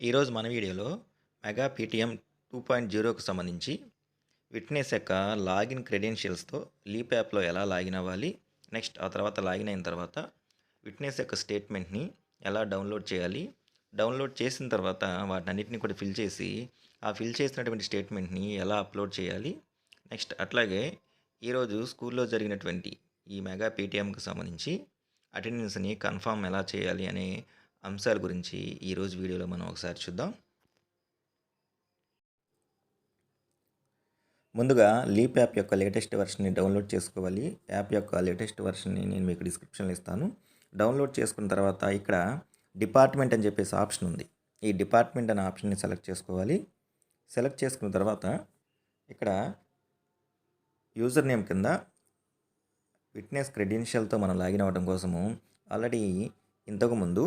ఈరోజు మన వీడియోలో మెగా పీటీఎం టూ పాయింట్ జీరోకు సంబంధించి విట్నెస్ యొక్క లాగిన్ క్రెడెన్షియల్స్తో లీప్ యాప్లో ఎలా లాగిన్ అవ్వాలి నెక్స్ట్ ఆ తర్వాత లాగిన్ అయిన తర్వాత విట్నెస్ యొక్క స్టేట్మెంట్ని ఎలా డౌన్లోడ్ చేయాలి డౌన్లోడ్ చేసిన తర్వాత వాటన్నిటిని కూడా ఫిల్ చేసి ఆ ఫిల్ చేసినటువంటి స్టేట్మెంట్ని ఎలా అప్లోడ్ చేయాలి నెక్స్ట్ అట్లాగే ఈరోజు స్కూల్లో జరిగినటువంటి ఈ మెగా పీటీఎంకి సంబంధించి అటెండెన్స్ని కన్ఫామ్ ఎలా చేయాలి అనే అంశాల గురించి ఈరోజు వీడియోలో మనం ఒకసారి చూద్దాం. ముందుగా లీప్ యాప్ యొక్క లేటెస్ట్ వెర్షన్ని డౌన్లోడ్ చేసుకోవాలి. యాప్ యొక్క లేటెస్ట్ వెర్షన్ని నేను మీకు డిస్క్రిప్షన్లో ఇస్తాను. డౌన్లోడ్ చేసుకున్న తర్వాత ఇక్కడ డిపార్ట్మెంట్ అని చెప్పేసి ఆప్షన్ ఉంది. ఈ డిపార్ట్మెంట్ అనే ఆప్షన్ని సెలెక్ట్ చేసుకోవాలి. సెలెక్ట్ చేసుకున్న తర్వాత ఇక్కడ యూజర్ నేమ్ కింద విట్నెస్ క్రెడెన్షియల్తో మనం లాగిన్ అవ్వడం కోసము ఆల్రెడీ ఇంతకుముందు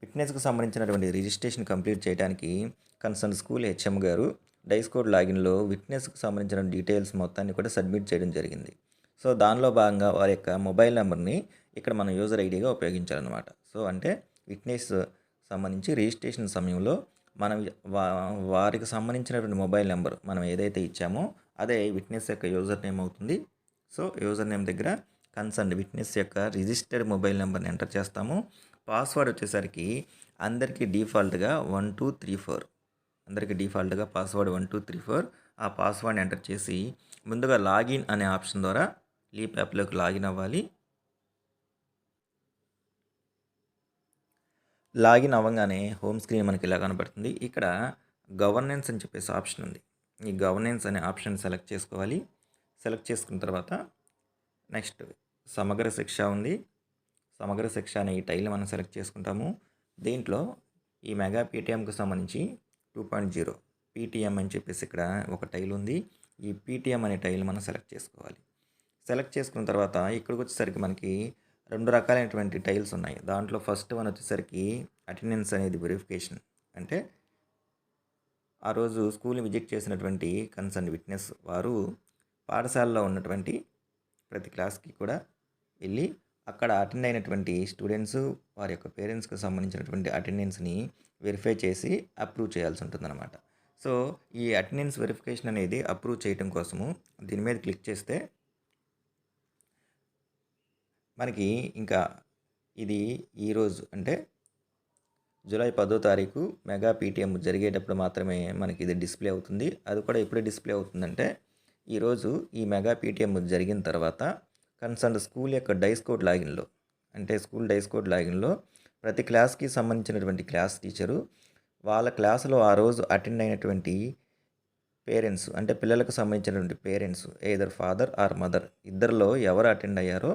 ఫిట్నెస్కి సంబంధించినటువంటి రిజిస్ట్రేషన్ కంప్లీట్ చేయడానికి కన్సర్న్ స్కూల్ హెచ్ఎం గారు డైస్ కోడ్ లాగిన్లో విట్నెస్కు సంబంధించిన డీటెయిల్స్ మొత్తాన్ని కూడా సబ్మిట్ చేయడం జరిగింది. సో దానిలో భాగంగా వారి యొక్క మొబైల్ నెంబర్ని ఇక్కడ మనం యూజర్ ఐడిగా ఉపయోగించాలన్నమాట. సో అంటే విట్నెస్ సంబంధించి రిజిస్ట్రేషన్ సమయంలో మనం వా- వారికి సంబంధించినటువంటి మొబైల్ నెంబర్ మనం ఏదైతే ఇచ్చామో అదే విట్నెస్ యొక్క యూజర్ నేమ్ అవుతుంది. సో యూజర్ నేమ్ దగ్గర కన్సర్న్ విట్నెస్ యొక్క రిజిస్టర్డ్ మొబైల్ నెంబర్ని ఎంటర్ చేస్తాము. పాస్వర్డ్ వచ్చేసరికి అందరికీ డిఫాల్ట్గా వన్ టూ త్రీ ఫోర్. అందరికీ డిఫాల్ట్గా password one two three four. ఆ పాస్వర్డ్ని ఎంటర్ చేసి ముందుగా లాగిన్ అనే ఆప్షన్ ద్వారా లీప్ యాప్లోకి లాగిన్ అవ్వాలి. లాగిన్ అవ్వగానే హోమ్ స్క్రీన్ మనకి ఇలా కనబడుతుంది. ఇక్కడ గవర్నెన్స్ అని చెప్పేసి ఆప్షన్ ఉంది. ఈ గవర్నెన్స్ అనే ఆప్షన్ సెలెక్ట్ చేసుకోవాలి. సెలెక్ట్ చేసుకున్న తర్వాత నెక్స్ట్ సమగ్ర శిక్ష ఉంది. సమగ్ర శిక్ష అనే ఈ టైల్ మనం సెలెక్ట్ చేసుకుంటాము. దీంట్లో ఈ మెగా పీటీఎంకి సంబంధించి టూ పాయింట్ జీరో పీటీఎం అని చెప్పేసి ఇక్కడ ఒక టైల్ ఉంది. ఈ పీటీఎం అనే టైల్ మనం సెలెక్ట్ చేసుకోవాలి. సెలెక్ట్ చేసుకున్న తర్వాత ఇక్కడికి వచ్చేసరికి మనకి రెండు రకాలైనటువంటి టైల్స్ ఉన్నాయి. దాంట్లో ఫస్ట్ వన్ వచ్చేసరికి అటెండెన్స్ అనేది వెరిఫికేషన్ అంటే ఆ రోజు స్కూల్ని విజిట్ చేసినటువంటి కన్సర్న్ విట్నెస్ వారు పాఠశాలలో ఉన్నటువంటి ప్రతి క్లాస్కి కూడా వెళ్ళి అక్కడ అటెండ్ అయినటువంటి స్టూడెంట్స్ వారి యొక్క పేరెంట్స్కి సంబంధించినటువంటి అటెండెన్స్ని వెరిఫై చేసి అప్రూవ్ చేయాల్సి ఉంటుందన్నమాట. సో ఈ అటెండెన్స్ వెరిఫికేషన్ అనేది అప్రూవ్ చేయడం కోసము దీని మీద క్లిక్ చేస్తే మనకి ఇంకా ఇది ఈరోజు అంటే జూలై పదో తారీఖు మెగా పీటీఎం జరిగేటప్పుడు మాత్రమే మనకి ఇది డిస్ప్లే అవుతుంది. అది కూడా ఎప్పుడు డిస్ప్లే అవుతుందంటే ఈరోజు ఈ మెగా పీటీఎం జరిగిన తర్వాత కన్సర్న్ స్కూల్ యొక్క డైస్ కోడ్ లాగిన్లో. అంటే స్కూల్ డైస్ కోడ్ లాగిన్లో ప్రతి క్లాస్కి సంబంధించినటువంటి క్లాస్ టీచరు వాళ్ళ క్లాసులో ఆ రోజు అటెండ్ అయినటువంటి పేరెంట్స్ అంటే పిల్లలకు సంబంధించినటువంటి parents either father or mother ఇద్దరిలో ఎవరు అటెండ్ అయ్యారో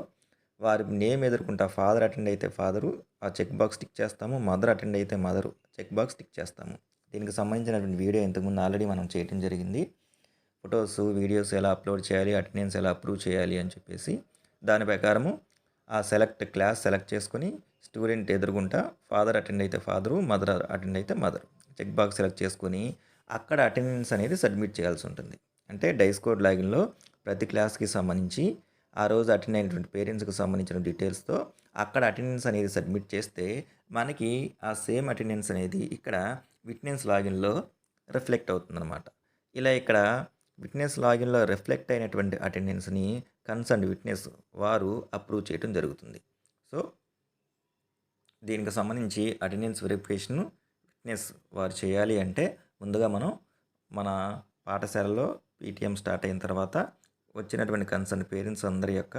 వారి నేమ్ ఎదుర్కొంటా ఫాదర్ అటెండ్ అయితే ఫాదరు ఆ చెక్ బాక్స్ టిక్ చేస్తాము మదర్ అటెండ్ అయితే మదరు చెక్ బాక్స్ టిక్ చేస్తాము. దీనికి సంబంధించినటువంటి వీడియో ఇంతకుముందు ఆల్రెడీ మనం చేయడం జరిగింది. ఫొటోస్ వీడియోస్ ఎలా అప్లోడ్ చేయాలి అటెండెన్స్ ఎలా అప్రూవ్ చేయాలి అని చెప్పేసి దాని ప్రకారము ఆ సెలెక్ట్ క్లాస్ సెలెక్ట్ చేసుకొని స్టూడెంట్ ఎదురుగుంటా ఫాదర్ అటెండ్ అయితే ఫాదరు మదర్ అటెండ్ అయితే మదర్. చెక్ బాక్స్ సెలెక్ట్ చేసుకొని అక్కడ అటెండెన్స్ అనేది సబ్మిట్ చేయాల్సి ఉంటుంది. అంటే డైస్ కోడ్ లాగిన్లో ప్రతి క్లాస్కి సంబంధించి ఆ రోజు అటెండ్ అయినటువంటి పేరెంట్స్కి సంబంధించిన డీటెయిల్స్తో అక్కడ అటెండెన్స్ అనేది సబ్మిట్ చేస్తే మనకి ఆ సేమ్ అటెండెన్స్ అనేది ఇక్కడ విట్నెన్స్ లాగిన్లో రిఫ్లెక్ట్ అవుతుందన్నమాట. ఇలా ఇక్కడ విట్నెస్ లాగిన్లో రిఫ్లెక్ట్ అయినటువంటి అటెండెన్స్ని కన్సర్న్ విట్నెస్ వారు అప్రూవ్ చేయడం జరుగుతుంది. సో దీనికి సంబంధించి అటెండెన్స్ వెరిఫికేషన్ విట్నెస్ వారు చేయాలి అంటే ముందుగా మనం మన పాఠశాలలో పీటీఎం స్టార్ట్ అయిన తర్వాత వచ్చినటువంటి కన్సర్న్ పేరెంట్స్ అందరి యొక్క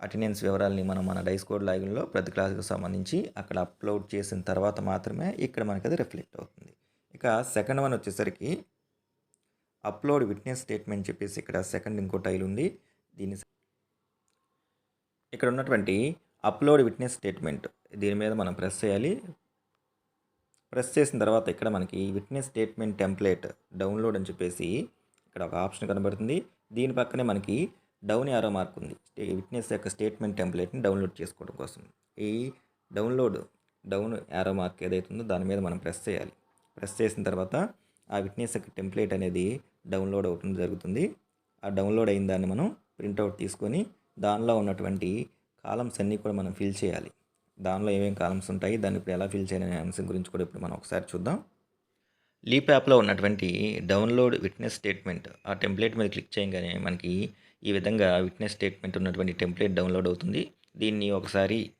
అటెండెన్స్ వివరాలని మనం మన డైస్ కోడ్ లాగిన్లో ప్రతి క్లాస్కి సంబంధించి అక్కడ అప్లోడ్ చేసిన తర్వాత మాత్రమే ఇక్కడ మనకి అది రిఫ్లెక్ట్ అవుతుంది. ఇక సెకండ్ వన్ వచ్చేసరికి అప్లోడ్ విట్నెస్ స్టేట్మెంట్ చెప్పేసి ఇక్కడ సెకండ్ ఇంకో టైల్ ఉంది. దీన్ని ఇక్కడ ఉన్నటువంటి అప్లోడ్ విట్నెస్ స్టేట్మెంట్ దీని మీద మనం ప్రెస్ చేయాలి. ప్రెస్ చేసిన తర్వాత ఇక్కడ మనకి విట్నెస్ స్టేట్మెంట్ టెంప్లెట్ డౌన్లోడ్ అని చెప్పేసి ఇక్కడ ఒక ఆప్షన్ కనబడుతుంది. దీని పక్కనే మనకి డౌన్ యారో మార్క్ ఉంది. విట్నెస్ యొక్క స్టేట్మెంట్ టెంప్లెట్ని డౌన్లోడ్ చేసుకోవడం కోసం. ఈ డౌన్లోడ్ డౌన్ యారో మార్క్ ఏదైతుందో దాని మీద మనం ప్రెస్ చేయాలి. ప్రెస్ చేసిన తర్వాత ఆ విట్నెస్ యొక్క టెంప్లెట్ అనేది డౌన్లోడ్ అవటం జరుగుతుంది. ఆ డౌన్లోడ్ అయిన దాన్ని మనం ప్రింట్అవుట్ తీసుకొని దానిలో ఉన్నటువంటి కాలమ్స్ అన్నీ కూడా మనం ఫిల్ చేయాలి. దానిలో ఏమేమి కాలమ్స్ ఉంటాయి దాన్ని ఇప్పుడు ఎలా ఫిల్ చేయాలనే అంశం గురించి కూడా ఇప్పుడు మనం ఒకసారి చూద్దాం. లీప్ యాప్లో ఉన్నటువంటి డౌన్లోడ్ విట్నెస్ స్టేట్మెంట్ ఆ టెంప్లేట్ మీద క్లిక్ చేయగానే మనకి ఈ విధంగా విట్నెస్ స్టేట్మెంట్ ఉన్నటువంటి టెంప్లేట్ డౌన్లోడ్ అవుతుంది. దీన్ని ఒకసారి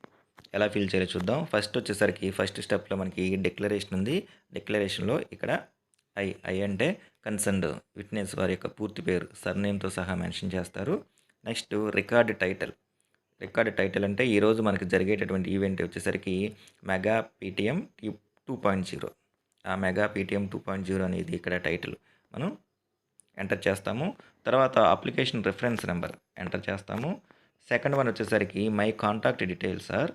ఎలా ఫిల్ చేయాలో చూద్దాం. ఫస్ట్ వచ్చేసరికి ఫస్ట్ స్టెప్లో మనకి డిక్లరేషన్ ఉంది. డిక్లరేషన్లో ఇక్కడ ఐ ఐ అంటే కన్సర్న్డ్ విట్నెస్ వారి యొక్క పూర్తి పేరు సర్నేమ్తో సహా మెన్షన్ చేస్తారు. Next record title record title అంటే ఈరోజు మనకి జరిగేటటువంటి ఈవెంట్ వచ్చేసరికి mega PTM two point zero ఆ mega PTM two point zero అనేది ఇక్కడ టైటిల్ మనం ఎంటర్ చేస్తాము. తర్వాత అప్లికేషన్ రిఫరెన్స్ నెంబర్ ఎంటర్ చేస్తాము. సెకండ్ వన్ వచ్చేసరికి మై కాంటాక్ట్ డీటెయిల్స్ సార్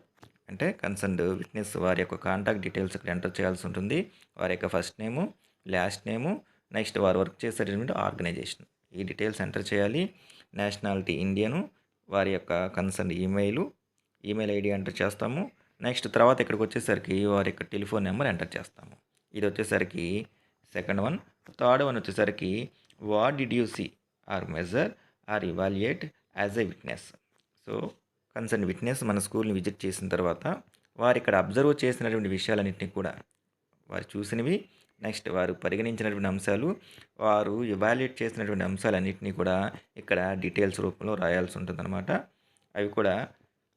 అంటే కన్సర్న్డ్ విట్నెస్ వారి యొక్క కాంటాక్ట్ డీటెయిల్స్ ఇక్కడ ఎంటర్ చేయాల్సి ఉంటుంది. వారి యొక్క first name last name next వారు వర్క్ చేసేటటువంటి ఆర్గనైజేషన్. ఈ డీటెయిల్స్ ఎంటర్ చేయాలి. నేషనాలిటీ ఇండియను వారి యొక్క concern email email ID enter చేస్తాము. నెక్స్ట్ తర్వాత ఇక్కడికి వచ్చేసరికి వారి యొక్క టెలిఫోన్ నెంబర్ ఎంటర్ చేస్తాము. ఇది వచ్చేసరికి సెకండ్ వన్. థర్డ్ వన్ వచ్చేసరికి what did you see? Or measure or evaluate as a witness. So concern witness మన స్కూల్ని విజిట్ చేసిన తర్వాత వారు ఇక్కడ అబ్జర్వ్ చేసినటువంటి విషయాలన్నింటినీ కూడా వారు చూసినవి. నెక్స్ట్ వారు పరిగణించినటువంటి అంశాలు వారు ఇవాల్యుయేట్ చేసినటువంటి అంశాలన్నింటినీ కూడా ఇక్కడ డీటెయిల్స్ రూపంలో రాయాల్సి ఉంటుందన్నమాట. అవి కూడా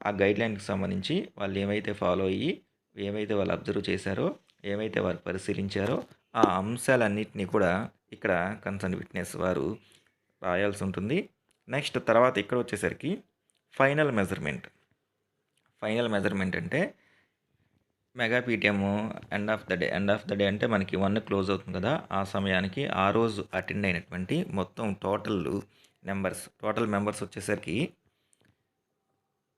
ఆ గైడ్లైన్కి సంబంధించి వాళ్ళు ఏమైతే ఫాలో అయ్యి ఏమైతే వాళ్ళు అబ్జర్వ్ చేశారో ఏమైతే వారు పరిశీలించారో ఆ అంశాలన్నింటినీ కూడా ఇక్కడ కన్సర్న్ విట్నెస్ వారు రాయాల్సి ఉంటుంది. నెక్స్ట్ తర్వాత ఇక్కడ వచ్చేసరికి ఫైనల్ మెజర్మెంట్ ఫైనల్ మెజర్మెంట్ అంటే mega PTM end of the day end of the day అంటే మనకి వన్ క్లోజ్ అవుతుంది కదా. ఆ సమయానికి ఆ రోజు అటెండ్ అయినటువంటి మొత్తం టోటల్ నెంబర్స్ టోటల్ మెంబర్స్ వచ్చేసరికి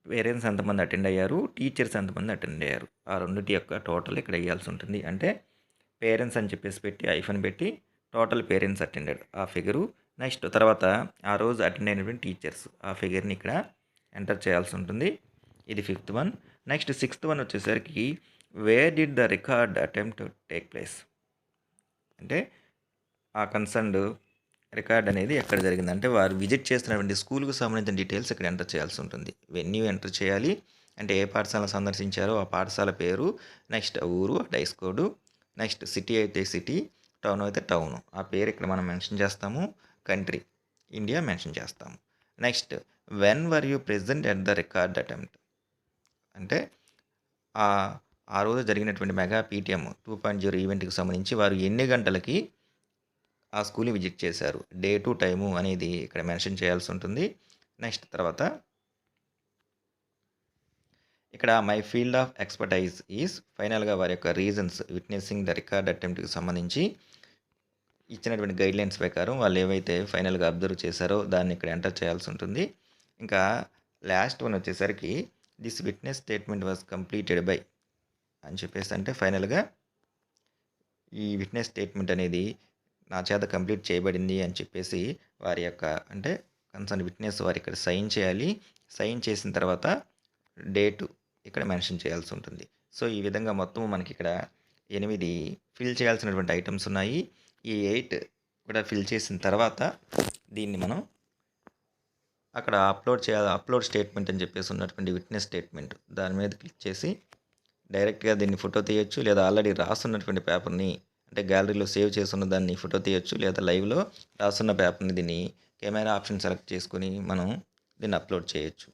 పేరెంట్స్ ఎంతమంది అటెండ్ అయ్యారు? టీచర్స్ ఎంతమంది అటెండ్ అయ్యారు? ఆ రెండింటి యొక్క టోటల్ ఇక్కడ వేయాల్సి ఉంటుంది. అంటే పేరెంట్స్ అని చెప్పేసి పెట్టి ఐఫోన్ పెట్టి టోటల్ పేరెంట్స్ అటెండెడ్ ఆ ఫిగరు నెక్స్ట్ తర్వాత ఆ రోజు అటెండ్ అయినటువంటి టీచర్స్ ఆ ఫిగర్ని ఇక్కడ ఎంటర్ చేయాల్సి ఉంటుంది. ఇది fifth one next sixth one వచ్చేసరికి where did the record attempt take place అంటే ఆ కన్సర్న్డ్ రికార్డ్ అనేది ఎక్కడ జరిగింది? అంటే వారు విజిట్ చేస్తున్నటువంటి స్కూల్కి సంబంధించిన డీటెయిల్స్ ఇక్కడ ఎంటర్ చేయాల్సి ఉంటుంది. వెన్యూ ఎంటర్ చేయాలి. అంటే ఏ పాఠశాల సందర్శించారో ఆ పాఠశాల పేరు నెక్స్ట్ ఊరు డైస్ కోడ్ నెక్స్ట్ సిటీ అయితే సిటీ టౌన్ అయితే టౌన్ ఆ పేరు ఇక్కడ మనం మెన్షన్ చేస్తాము. కంట్రీ ఇండియా మెన్షన్ చేస్తాము. Next when were you present at the record attempt అంటే ఆ ఆ రోజు జరిగినటువంటి mega PTM two point zero ఈవెంట్కి సంబంధించి వారు ఎన్ని గంటలకి ఆ స్కూల్ని విజిట్ చేశారు? డే టు టైము అనేది ఇక్కడ మెన్షన్ చేయాల్సి ఉంటుంది. నెక్స్ట్ తర్వాత ఇక్కడ my field of expertise is ఫైనల్గా వారి యొక్క రీజన్స్ విట్నెసింగ్ ద రికార్డ్ అటెంప్ట్కి సంబంధించి ఇచ్చినటువంటి గైడ్లైన్స్ ప్రకారం వాళ్ళు ఏవైతే ఫైనల్గా అబ్జర్వ్ చేశారో దాన్ని ఇక్కడ ఎంటర్ చేయాల్సి ఉంటుంది. ఇంకా లాస్ట్ వన్ వచ్చేసరికి this witness statement was completed by అని చెప్పేసి అంటే ఫైనల్గా ఈ విట్నెస్ స్టేట్మెంట్ అనేది నా చేత కంప్లీట్ చేయబడింది అని చెప్పేసి వారి యొక్క అంటే కన్సర్న్ విట్నెస్ వారు ఇక్కడ సైన్ చేయాలి. సైన్ చేసిన తర్వాత డేటు ఇక్కడ మెన్షన్ చేయాల్సి ఉంటుంది. సో ఈ విధంగా మొత్తం మనకి ఇక్కడ ఎనిమిది ఫిల్ చేయాల్సినటువంటి ఐటమ్స్ ఉన్నాయి. ఈ ఎయిట్ కూడా ఫిల్ చేసిన తర్వాత దీన్ని మనం అక్కడ అప్లోడ్ చేయాలి. అప్లోడ్ స్టేట్మెంట్ అని చెప్పేసి ఉన్నటువంటి విట్నెస్ స్టేట్మెంట్ దాని మీద క్లిక్ చేసి డైరెక్ట్గా దీన్ని ఫోటో తీయొచ్చు లేదా ఆల్రెడీ రాస్తున్నటువంటి పేపర్ని అంటే గ్యాలరీలో సేవ్ చేస్తున్న దాన్ని ఫోటో తీయొచ్చు లేదా లైవ్లో రాసున్న పేపర్ని దీన్ని కెమెరా ఆప్షన్ సెలెక్ట్ చేసుకుని మనం దీన్ని అప్లోడ్ చేయొచ్చు.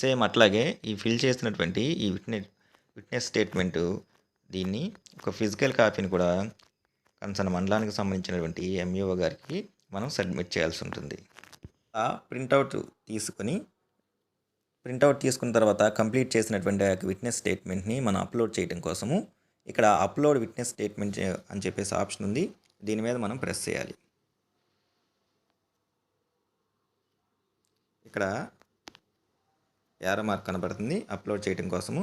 సేమ్ అట్లాగే ఈ ఫిల్ చేసినటువంటి ఈ విట్నెస్ విట్నెస్ స్టేట్మెంటు దీన్ని ఒక ఫిజికల్ కాపీని కూడా కన్సర్న్ మండలానికి సంబంధించినటువంటి ఎంఈఓ గారికి మనం సబ్మిట్ చేయాల్సి ఉంటుంది. ఆ ప్రింటౌట్ తీసుకొని ప్రింట్అవుట్ తీసుకున్న తర్వాత కంప్లీట్ చేసినటువంటి ఆ యొక్క విట్నెస్ స్టేట్మెంట్ని మనం అప్లోడ్ చేయడం కోసము ఇక్కడ అప్లోడ్ విట్నెస్ స్టేట్మెంట్ అని చెప్పేసి ఆప్షన్ ఉంది. దీని మీద మనం ప్రెస్ చేయాలి. ఇక్కడ యారో మార్క్ కనబడుతుంది. అప్లోడ్ చేయడం కోసము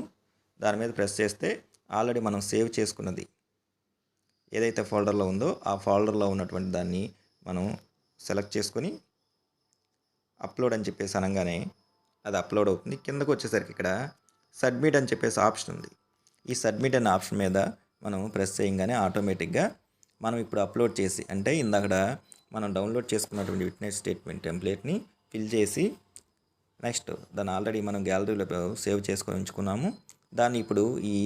దాని మీద ప్రెస్ చేస్తే ఆల్రెడీ మనం సేవ్ చేసుకున్నది ఏదైతే ఫోల్డర్లో ఉందో ఆ ఫోల్డర్లో ఉన్నటువంటి దాన్ని మనం సెలెక్ట్ చేసుకొని అప్లోడ్ అని చెప్పేసి అనగానే అది అప్లోడ్ అవుతుంది. కిందకు వచ్చేసరికి ఇక్కడ సబ్మిట్ అని చెప్పేసి ఆప్షన్ ఉంది. ఈ సబ్మిట్ అనే ఆప్షన్ మీద మనం ప్రెస్ చేయగానే ఆటోమేటిక్గా మనం ఇప్పుడు అప్లోడ్ చేసి అంటే ఇందాక మనం డౌన్లోడ్ చేసుకున్నటువంటి విట్నెస్ స్టేట్మెంట్ టెంప్లేట్ని ఫిల్ చేసి నెక్స్ట్ దాన్ని ఆల్రెడీ మనం గ్యాలరీలో సేవ్ చేసుకొని ఉంచుకున్నాము. దాన్ని ఇప్పుడు ఈ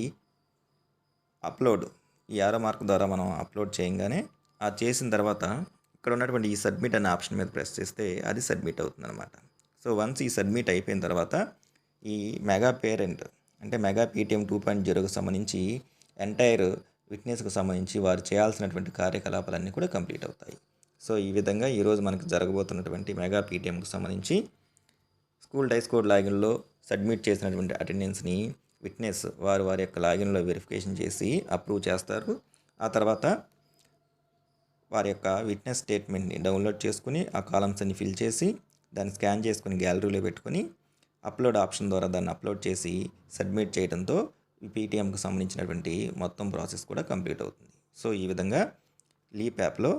అప్లోడ్ ఈ ఆరో మార్క్ ద్వారా మనం అప్లోడ్ చేయగానే ఆ చేసిన తర్వాత ఇక్కడ ఉన్నటువంటి ఈ సబ్మిట్ అనే ఆప్షన్ మీద ప్రెస్ చేస్తే అది సబ్మిట్ అవుతుంది అనమాట సో వన్స్ ఈ సబ్మిట్ అయిపోయిన తర్వాత ఈ మెగా పేరెంట్ అంటే మెగా పీటీఎం టూ పాయింట్ జీరోకి సంబంధించి ఎంటైర్ విట్నెస్కి సంబంధించి వారు చేయాల్సినటువంటి కార్యకలాపాలన్నీ కూడా కంప్లీట్ అవుతాయి. సో ఈ విధంగా ఈరోజు మనకు జరగబోతున్నటువంటి మెగా పీటీఎంకి సంబంధించి స్కూల్ డైస్ కోడ్ లాగిన్లో సబ్మిట్ చేసినటువంటి అటెండెన్స్ని విట్నెస్ వారు వారి యొక్క లాగిన్లో వెరిఫికేషన్ చేసి అప్రూవ్ చేస్తారు. ఆ తర్వాత వారి యొక్క విట్నెస్ స్టేట్మెంట్ని డౌన్లోడ్ చేసుకుని ఆ కాలమ్స్ అన్ని ఫిల్ చేసి దాన్ని స్కాన్ చేసుకుని గ్యాలరీలో పెట్టుకొని అప్లోడ్ ఆప్షన్ ద్వారా దాన్ని అప్లోడ్ చేసి సబ్మిట్ చేయడంతో పీటీఎంకు సంబంధించినటువంటి మొత్తం ప్రాసెస్ కూడా కంప్లీట్ అవుతుంది. సో ఈ విధంగా లీప్ యాప్లో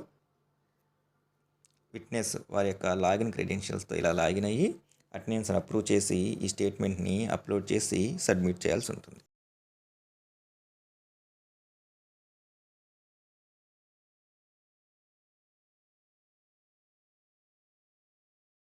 విట్నెస్ వారి యొక్క లాగిన్ క్రెడెన్షియల్స్తో ఇలా లాగిన్ అయ్యి అటెండెన్స్ అప్రూవ్ చేసి ఈ స్టేట్మెంట్ని అప్లోడ్ చేసి సబ్మిట్ చేయాల్సి ఉంటుంది.